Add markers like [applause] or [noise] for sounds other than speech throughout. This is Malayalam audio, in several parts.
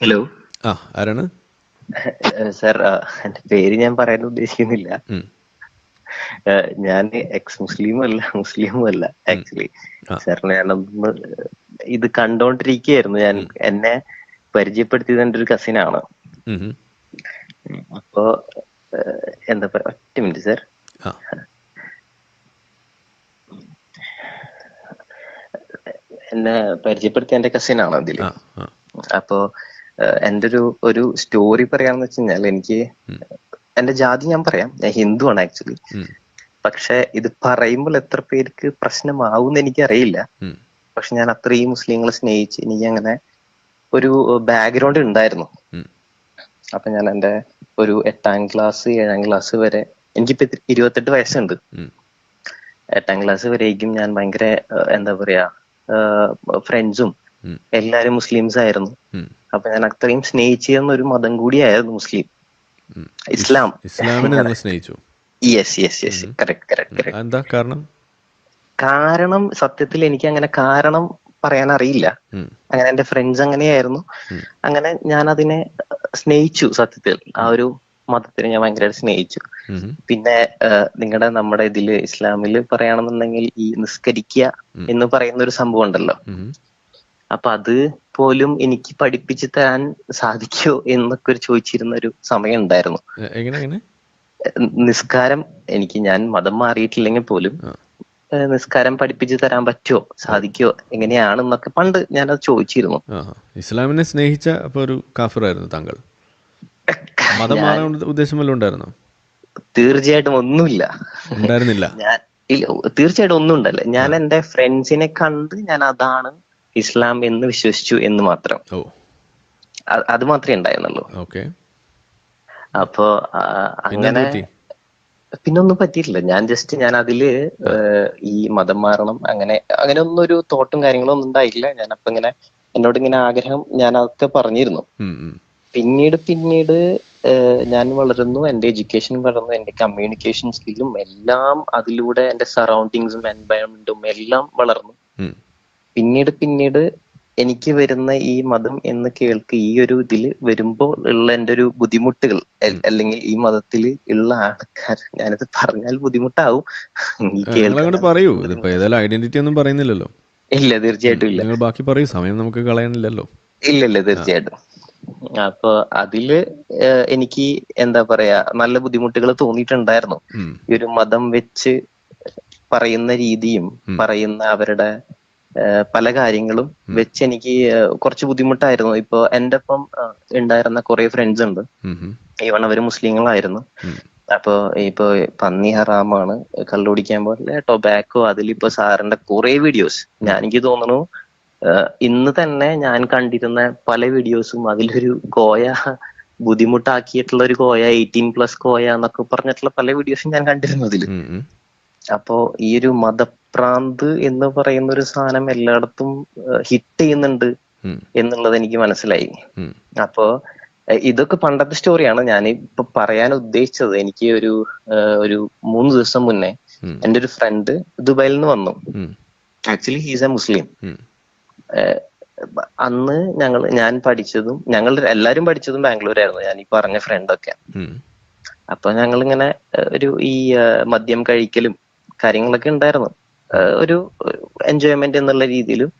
ഹലോ ആ ആരാണ്? സർ എന്റെ പേര് ഞാൻ പറയാൻ ഉദ്ദേശിക്കുന്നില്ല. ഞാൻ എക്സ് മുസ്ലിം അല്ല മുസ്ലിമും അല്ല ആക്ച്വലി. സാറിന് ഞാനൊന്ന് ഇത് കണ്ടോണ്ടിരിക്കുകയായിരുന്നു. ഞാൻ എന്നെ പരിചയപ്പെടുത്തിയത് എന്റെ ഒരു കസിനാണ്. അപ്പോ എന്താ പറയാ ഒറ്റ മിനിറ്റ് സാർ. എന്നെ പരിചയപ്പെടുത്തിയ എന്റെ കസിനാണ് അതിൽ. അപ്പോ എന്റെ ഒരു ഒരു സ്റ്റോറി പറയാന്ന് വെച്ച് കഴിഞ്ഞാൽ എനിക്ക് എന്റെ ജാതി ഞാൻ പറയാം. ഞാൻ ഹിന്ദു ആണ് ആക്ച്വലി പക്ഷെ ഇത് പറയുമ്പോൾ എത്ര പേർക്ക് പ്രശ്നമാവും എനിക്ക് അറിയില്ല പക്ഷെ ഞാൻ അത്രയും മുസ്ലിങ്ങളെ സ്നേഹിച്ച് എനിക്ക് അങ്ങനെ ഒരു ബാക്ക്ഗ്രൗണ്ട് ഉണ്ടായിരുന്നു. അപ്പൊ ഞാൻ എന്റെ ഒരു എട്ടാം ക്ലാസ് ഏഴാം ക്ലാസ് വരെ എനിക്കിപ്പോ ഇരുപത്തെട്ട് വയസ്സുണ്ട്. എട്ടാം ക്ലാസ് വരേക്കും ഞാൻ ഭയങ്കര എന്താ പറയാ ഫ്രണ്ട്സും. എല്ലാരും മുസ്ലിംസ് ആയിരുന്നു. അപ്പൊ ഞാൻ അത്രയും സ്നേഹിച്ചിരുന്ന ഒരു മതം കൂടിയായിരുന്നു മുസ്ലിം. ഇസ്ലാം. ഇസ്ലാമിനെ സ്നേഹിച്ചു? Yes yes yes correct correct correct എന്താ കാരണം? കാരണം സത്യത്തിൽ എനിക്ക് അങ്ങനെ കാരണം പറയാൻ അറിയില്ല. അങ്ങനെ എന്റെ ഫ്രണ്ട്സ് അങ്ങനെയായിരുന്നു. അങ്ങനെ ഞാൻ അതിനെ സ്നേഹിച്ചു സത്യത്തിൽ. ആ ഒരു മതത്തിനെ ഞാൻ ഭയങ്കരമായിട്ട് സ്നേഹിച്ചു. പിന്നെ നിങ്ങളുടെ നമ്മുടെ ഇതിൽ ഇസ്ലാമിൽ പറയുകയാണെന്നുണ്ടെങ്കിൽ ഈ നിസ്കരിക്കുക എന്ന് പറയുന്ന ഒരു സംഭവം ഉണ്ടല്ലോ. അപ്പൊ അത് പോലും എനിക്ക് പഠിപ്പിച്ചു തരാൻ സാധിക്കോ എന്നൊക്കെ ഒരു ചോദിച്ചിരുന്ന ഒരു സമയം ഉണ്ടായിരുന്നു നിസ്കാരം എനിക്ക് ഞാൻ മതം മാറിയിട്ടില്ലെങ്കിൽ പോലും നിസ്കാരം പഠിപ്പിച്ചു തരാൻ പറ്റുമോ സാധിക്കോ എങ്ങനെയാണെന്നൊക്കെ പണ്ട് ഞാനത് ചോദിച്ചിരുന്നു. ഇസ്ലാമിനെ സ്നേഹിച്ച അപ്പൊ ഒരു കാഫിറായിരുന്നു താങ്കൾ. മതം മാറാൻ ഉദ്ദ- ഉദ്ദേശം വല്ലതും ഉണ്ടായിരുന്നോ? തീർച്ചയായിട്ടും ഒന്നുമില്ല. ഉണ്ടായിരുന്നില്ല. ഞാൻ തീർച്ചയായിട്ടും ഒന്നും ഉണ്ടല്ല ഞാൻ എന്റെ ഫ്രണ്ട്സിനെ കണ്ട് ഞാൻ അതാണ് ഇസ്ലാം എന്ന് വിശ്വസിച്ചു എന്ന് മാത്രം. അത് മാത്രമേ ഉണ്ടായിരുന്നുള്ളൂ. ഓക്കെ. അപ്പോ അങ്ങനെ പിന്നൊന്നും പിന്നെ ഒന്നും പറ്റിയിട്ടില്ല. ഞാൻ ജസ്റ്റ് ഞാൻ അതിൽ ഈ മതം മാറണം അങ്ങനെ അങ്ങനെ ഒന്നും ഒരു തോട്ടും കാര്യങ്ങളും ഒന്നും ഉണ്ടായില്ല. ഞാൻ അപ്പൊ ഇങ്ങനെ എന്നോട് ഇങ്ങനെ ആഗ്രഹം ഞാൻ അതൊക്കെ പറഞ്ഞിരുന്നു. പിന്നീട് പിന്നീട് ഞാൻ വളരുന്നു എന്റെ എഡ്യൂക്കേഷൻ വളർന്നു എന്റെ കമ്മ്യൂണിക്കേഷൻ സ്കില്ലും എല്ലാം അതിലൂടെ എന്റെ സറൗണ്ടിങ്സും എൻവയറമെന്റും എല്ലാം വളർന്നു. പിന്നീട് പിന്നീട് എനിക്ക് വരുന്ന ഈ മതം എന്ന് കേൾക്ക് ഈ ഒരു ഇതിൽ വരുമ്പോൾ ഉള്ള എന്റെ ഒരു ബുദ്ധിമുട്ടുകൾ അല്ലെങ്കിൽ ഈ മതത്തിൽ ഉള്ള ആൾക്കാർ ഞാനത് പറഞ്ഞാൽ ബുദ്ധിമുട്ടാവും. പറയൂ. ഇതിപ്പോ ഏതായാലും ഐഡന്റിറ്റി ഒന്നും പറയുന്നില്ലല്ലോ. ഇല്ല തീർച്ചയായിട്ടും ഇല്ല. ബാക്കി പറയൂ. സമയം നമുക്ക് കളയാനില്ലല്ലോ. ഇല്ല ഇല്ല തീർച്ചയായിട്ടും. അപ്പൊ അതിൽ എനിക്ക് എന്താ പറയാ നല്ല ബുദ്ധിമുട്ടുകൾ തോന്നിയിട്ടുണ്ടായിരുന്നു. ഈ ഒരു മതം വെച്ച് പറയുന്ന രീതിയും പറയുന്ന അവരുടെ പല കാര്യങ്ങളും വെച്ച് എനിക്ക് കുറച്ച് ബുദ്ധിമുട്ടായിരുന്നു ഇപ്പൊ എന്റെ ഒപ്പം ഉണ്ടായിരുന്ന കുറെ ഫ്രണ്ട്സ് ഉണ്ട്. ഈവൺ അവർ മുസ്ലിങ്ങളായിരുന്നു. അപ്പൊ ഇപ്പൊ പന്നി ഹറാമാണ് കള്ളുപിടിക്കാൻ പോലെ ടൊബാക്കോ അതിലിപ്പോ സാറിന്റെ കുറെ വീഡിയോസ് ഞാൻ എനിക്ക് തോന്നുന്നു ഇന്ന് തന്നെ ഞാൻ കണ്ടിരുന്ന പല വീഡിയോസും അതിലൊരു കോയ ബുദ്ധിമുട്ടാക്കിയിട്ടുള്ള ഒരു കോയ എയ്റ്റീൻ പ്ലസ് കോയ എന്നൊക്കെ പറഞ്ഞിട്ടുള്ള പല വീഡിയോസും ഞാൻ കണ്ടിരുന്നു അതിൽ. അപ്പോ ഈ ഒരു മതഭ്രാന്ത് എന്ന് പറയുന്ന ഒരു സാധനം എല്ലായിടത്തും ഹിറ്റ് ചെയ്യുന്നുണ്ട് എന്നുള്ളത് എനിക്ക് മനസ്സിലായി. അപ്പോ ഇതൊക്കെ പണ്ടത്തെ സ്റ്റോറിയാണ് ഞാൻ ഇപ്പൊ പറയാൻ ഉദ്ദേശിച്ചത് എനിക്ക് ഒരു ഒരു മൂന്ന് ദിവസം മുന്നേ എന്റെ എന്റെ ഒരു ഫ്രണ്ട് ദുബായിൽ നിന്ന് വന്നു. ആക്ച്വലി ഹീസ് എ മുസ്ലിം അന്ന് ഞങ്ങൾ ഞാൻ പഠിച്ചതും ഞങ്ങൾ എല്ലാരും പഠിച്ചതും ബാംഗ്ലൂർ ആയിരുന്നു ഞാൻ ഈ പറഞ്ഞ ഫ്രണ്ടൊക്കെ. അപ്പൊ ഞങ്ങൾ ഇങ്ങനെ ഒരു ഈ മദ്യം കഴിക്കലും കാര്യങ്ങളൊക്കെ ഉണ്ടായിരുന്നു. ഒരു എൻജോയ്മെന്റ് എന്നുള്ള രീതിയിലും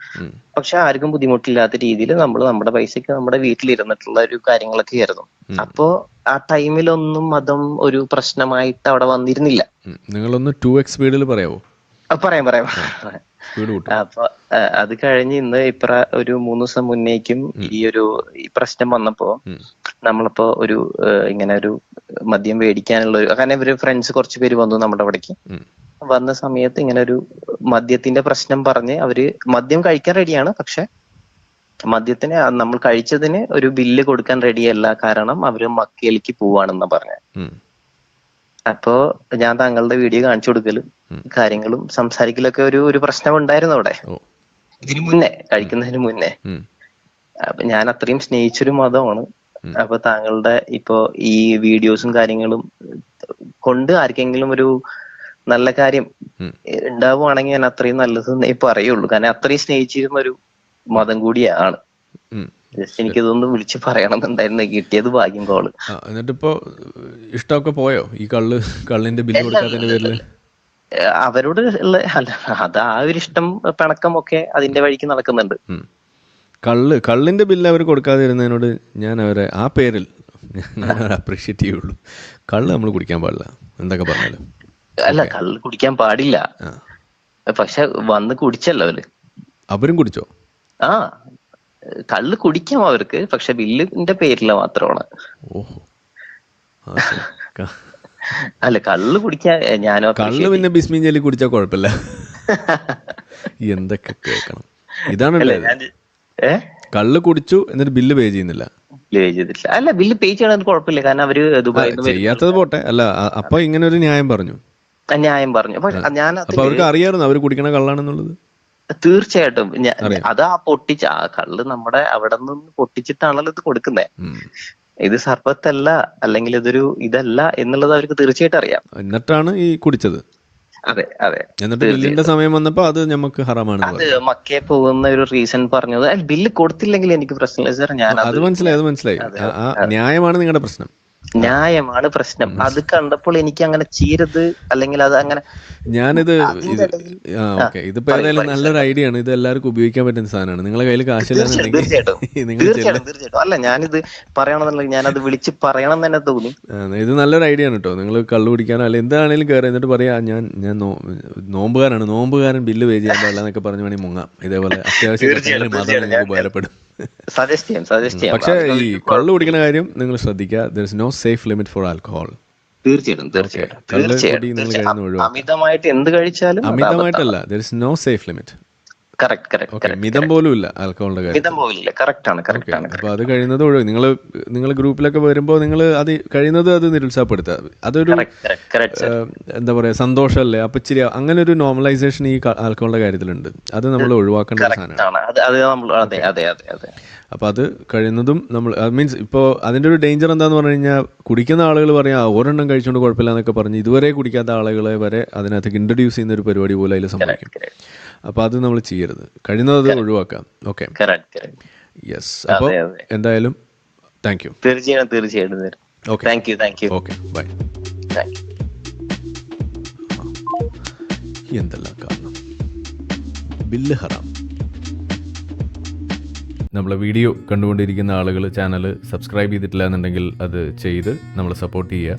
പക്ഷെ ആർക്കും ബുദ്ധിമുട്ടില്ലാത്ത രീതിയിൽ നമ്മൾ നമ്മുടെ പൈസക്ക് നമ്മുടെ വീട്ടിലിരുന്നിട്ടുള്ള ഒരു കാര്യങ്ങളൊക്കെ ആയിരുന്നു. അപ്പോ ആ ടൈമിലൊന്നും മതം ഒരു പ്രശ്നമായിട്ട് അവിടെ വന്നിരുന്നില്ല. നിങ്ങളൊന്ന് ടു എക്സ് സ്പീഡിൽ പറയാമോ പറയാം പറയാം. അപ്പൊ അത് കഴിഞ്ഞ് ഇന്ന് ഇപ്ര ഒരു മൂന്ന് ദിവസം മുന്നേക്കും ഈ ഒരു ഈ പ്രശ്നം വന്നപ്പോ. നമ്മളിപ്പോ ഒരു ഇങ്ങനെ ഒരു മദ്യം മേടിക്കാനുള്ള ഒരു കാരണം ഇവർ ഫ്രണ്ട്സ് കുറച്ച് പേര് വന്നു നമ്മുടെ അവിടേക്ക്. വന്ന സമയത്ത് ഇങ്ങനെ ഒരു മദ്യത്തിന്റെ പ്രശ്നം പറഞ്ഞ് അവർ മദ്യം കഴിക്കാൻ റെഡിയാണ് പക്ഷെ മദ്യത്തിന് ആ നമ്മൾ കഴിച്ചതിന് ഒരു ബില്ല് കൊടുക്കാൻ റെഡിയല്ല കാരണം അവർ മക്കയിലേക്ക് പോവാണെന്നാ പറഞ്ഞ. അപ്പോ ഞാൻ താങ്കളുടെ വീഡിയോ കാണിച്ചു കൊടുക്കലും കാര്യങ്ങളും സംസാരിക്കലൊക്കെ ഒരു ഒരു പ്രശ്നം ഉണ്ടായിരുന്നു അവിടെ. ഇതിനു മുന്നേ. കഴിക്കുന്നതിന് മുന്നേ. അപ്പൊ ഞാൻ അത്രയും സ്നേഹിച്ചൊരു മതമാണ്. അപ്പൊ താങ്കളുടെ ഇപ്പോ ഈ വീഡിയോസും കാര്യങ്ങളും കൊണ്ട് ആർക്കെങ്കിലും ഒരു നല്ല കാര്യം. ഉണ്ടാവുകയാണെങ്കിൽ ഞാൻ അത്രയും നല്ലതെന്നേ പറയുള്ളൂ. കാരണം അത്രയും സ്നേഹിച്ചിരുന്ന ഒരു മതം കൂടിയാണ്. ജസ്റ്റ് ഇതൊന്നും വിളിച്ച് പറയണമെന്നുണ്ടായിരുന്നു കിട്ടിയത് ഭാഗ്യം കോൾ എന്നിട്ടിപ്പോ ഇഷ്ടമൊക്കെ പോയോ? ഈ കള്ള് കള്ളിന്റെ ബില്ല് കൊടുക്കാത്തതിന്റെ പേരിൽ? അവരോട് ഉള്ള അല്ല അത് ആ ഒരു ഇഷ്ടം പിണക്കം ഒക്കെ അതിന്റെ വഴിക്ക് നടക്കുന്നുണ്ട്. കള്ള് കള്ളിന്റെ ബില്ല് അവർ കൊടുക്കാതിരുന്നതിനോട് ഞാൻ അവരെ ആ പേരിൽ ഞാൻ അപ്രീഷിയേറ്റ് ചെയ്യുള്ളൂ. കള്ള് നമ്മൾ കുടിക്കാൻ പാടില്ല. എന്തൊക്കെ പറഞ്ഞാലും. അല്ല കള്ള് കുടിക്കാൻ പാടില്ല. പക്ഷെ വന്ന് കുടിച്ചല്ലോ അവർ. അവരും കുടിച്ചോ? ആ. കള്ള് കുടിക്കാം അവർക്ക് പക്ഷെ ബില്ലിന്റെ പേരിൽ മാത്രമാണ്. അല്ല കള്ള് കുടിക്കാൻ ഞാനോ കള്ള് പിന്നെ ബിസ്മിൻ ജലി കുടിച്ചാൽ കുഴപ്പമില്ല. [laughs] എന്തൊക്കെ കേൾക്കണം ഇതാണല്ലേ ഏ? കള്ള് കുടിച്ചു എന്നിട്ട് ബില്ല് പേ ചെയ്യുന്നില്ല. പേ ചെയ്തിട്ടില്ല. അല്ല ബില്ല് പേ ചെയ്യണത് കുഴപ്പമില്ല. കാരണം അവർ നിന്ന് ചെയ്യാത്തത് പോട്ടെ. അല്ല അപ്പൊ ഇങ്ങനെ ഒരു ന്യായം പറഞ്ഞു. ന്യായം പറഞ്ഞു. പക്ഷെ ഞാൻ അവർക്ക് അറിയാമായിരുന്നു അവർ കുടിക്കണ കള്ളാണെന്നുള്ളത്? തീർച്ചയായിട്ടും. അത് ആ പൊട്ടിച്ച ആ കള്ള് നമ്മുടെ അവിടെ നിന്ന് പൊട്ടിച്ചിട്ടാണല്ലോ ഇത് കൊടുക്കുന്നേ. ഇത് സർപ്പത്തല്ല അല്ലെങ്കിൽ ഇതൊരു ഇതല്ല എന്നുള്ളത് അവർക്ക് തീർച്ചയായിട്ടും അറിയാം. എന്നിട്ടാണ് ഈ കുടിച്ചത്? അതെ അതെ. എന്നിട്ട് ബില്ലിന്റെ സമയം വന്നപ്പോ അത് നമുക്ക് ഹറാമാണ് അത് മക്കേ പോകുന്ന ഒരു റീസൺ പറഞ്ഞത്. "അല്ല, ബില്ല് കൊടുത്തില്ലെങ്കിൽ എനിക്ക് പ്രശ്നമില്ല സാർ ഞാൻ അത് മനസ്സിലായി അത് മനസ്സിലായി. ന്യായമാണ് നിങ്ങളുടെ പ്രശ്നം. ന്യായമാണ് പ്രശ്നം. അത് കണ്ടപ്പോൾ എനിക്ക് അങ്ങനെ ചെയ്യരുത് അല്ലെങ്കിൽ അത് അങ്ങനെ ഞാനിത് ഇതിപ്പോ ഏതായാലും നല്ലൊരു ഐഡിയ ആണ്. ഇത് എല്ലാവർക്കും ഉപയോഗിക്കാൻ പറ്റുന്ന സാധനമാണ്. നിങ്ങളെ കയ്യിൽ കാശില്ലാന്നുണ്ടെങ്കിൽ [laughs] തീർച്ചയായിട്ടും അല്ല ഞാനിത് പറയണമെന്നുണ്ടെങ്കിൽ ഞാനത് വിളിച്ച് പറയണം തന്നെ തോന്നി. ഇത് നല്ലൊരു ഐഡിയ ആണ് കേട്ടോ നിങ്ങൾ കള്ളു കുടിക്കാനോ അല്ല എന്താണെങ്കിലും കയറി എന്നിട്ട് പറയാ ഞാൻ ഞാൻ നോമ്പുകാരാണ് നോമ്പുകാരൻ ബില്ല് പേ ചെയ്യാൻ പാടില്ല എന്നൊക്കെ പറഞ്ഞു വേണമെങ്കിൽ മുങ്ങാം. ഇതേപോലെ അത്യാവശ്യം മാത്രം ഉപകാരപ്പെടും. സജസ്റ്റ് ചെയ്യാം സജസ്റ്റ് ചെയ്യാം. പക്ഷേ ഈ കള്ളു കുടിക്കുന്ന കാര്യം നിങ്ങൾ ശ്രദ്ധിക്കുക. There is no safe limit for alcohol തീർച്ചയായിട്ടും തീർച്ചയായിട്ടും. അമിതമായിട്ട് എന്ത് കഴിച്ചാലും അമിതമായിട്ടല്ല there is no safe limit correct correct okay മിതം പോലും ഇല്ല ആൽക്കഹോളിന്റെ കാര്യം മിതം പോലില്ല കറക്റ്റ് ആണ് കറക്റ്റ് ആണ് അപ്പൊ അത് കഴിയുന്നത് ഒഴിവ് നിങ്ങൾ നിങ്ങൾ ഗ്രൂപ്പിലൊക്കെ വരുമ്പോൾ നിങ്ങൾ അത് കഴിയുന്നത് അത് നിരുത്സാഹപ്പെടുത്തുക. അതൊരു എന്താ പറയാ സന്തോഷമല്ലേ? അപ്പൊ ഇച്ചിരി അങ്ങനെ ഒരു നോർമലൈസേഷൻ ഈ ആൽക്കഹോളിന്റെ കാര്യത്തിലുണ്ട്. അത് നമ്മൾ ഒഴിവാക്കേണ്ട സാധനമാണ്. അപ്പൊ അത് കഴിയുന്നതും നമ്മൾ മീൻസ് ഇപ്പോ അതിന്റെ ഒരു ഡേഞ്ചർ എന്താന്ന് പറഞ്ഞു കഴിഞ്ഞാൽ കുടിക്കുന്ന ആളുകൾ പറയാം ഓരെണ്ണം ഒരെണ്ണം കഴിച്ചുകൊണ്ട് കുഴപ്പമില്ല എന്നൊക്കെ പറഞ്ഞ് ഇതുവരെ കുടിക്കാത്ത ആളുകളെ വരെ അതിനകത്തേക്ക് ഇൻട്രൊഡ്യൂസ് ചെയ്യുന്ന ഒരു പരിപാടി പോലെ അതിൽ സംഭവിക്കും. അപ്പൊ അത് നമ്മൾ ചെയ്യരുത്. കഴിയുന്നത് അത് ഒഴിവാക്കാം. ഓക്കെ യെസ് അപ്പോൾ എന്തായാലും താങ്ക് യു തീർച്ചയായും തീർച്ചയായിട്ടും okay thank you thank you okay bye എന്തെല്ലാം കാരണം? ബില്ല് ഹറാം. നമ്മളെ വീഡിയോ കണ്ടുകൊണ്ടിരിക്കുന്ന ആളുകൾ ചാനൽ സബ്സ്ക്രൈബ് ചെയ്തിട്ടില്ല എന്നുണ്ടെങ്കിൽ അത് ചെയ്ത് നമ്മളെ സപ്പോർട്ട് ചെയ്യുക.